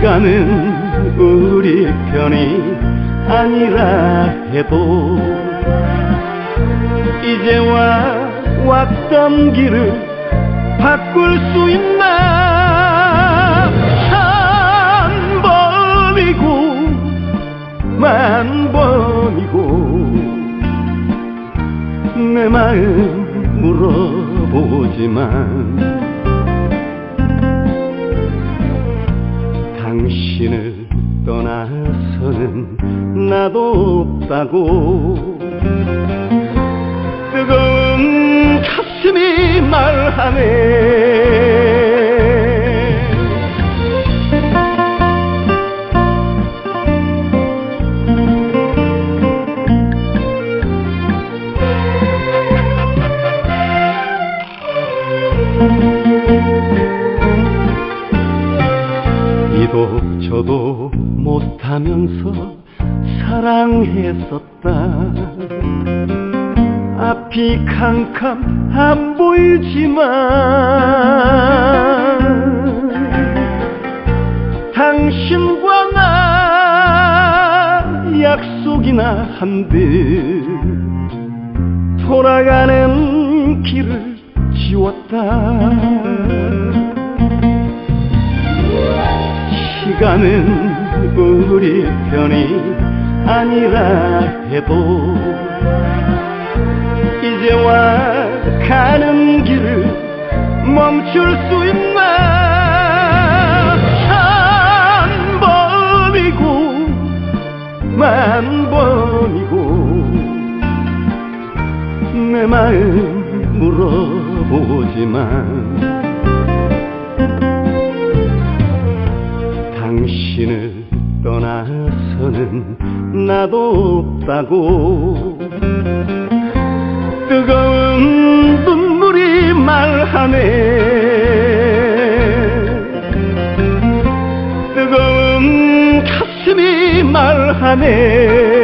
시간은 우리 편이 아니라 해도 이제와 왔던 길을 바꿀 수 있나? 한 번이고 만 번이고 내 마음 물어보지만 당신을 떠나서는 나도 없다고. 뜨거운 가슴이 말하네 이도 저도 못하면서 사랑했었다. 앞이 캄캄 안 보이지만 당신과 나 약속이나 한 듯 돌아가는 길을 지웠다 시간은 우리 편이 아니라 해도 이제와 가는 길을 멈출 수 있나? 한 번이고 만 번이고 내 마음 물어보지만 당신을 떠나서는 나도 없다고. 뜨거운 눈물이 말하네. 뜨거운 가슴이 말하네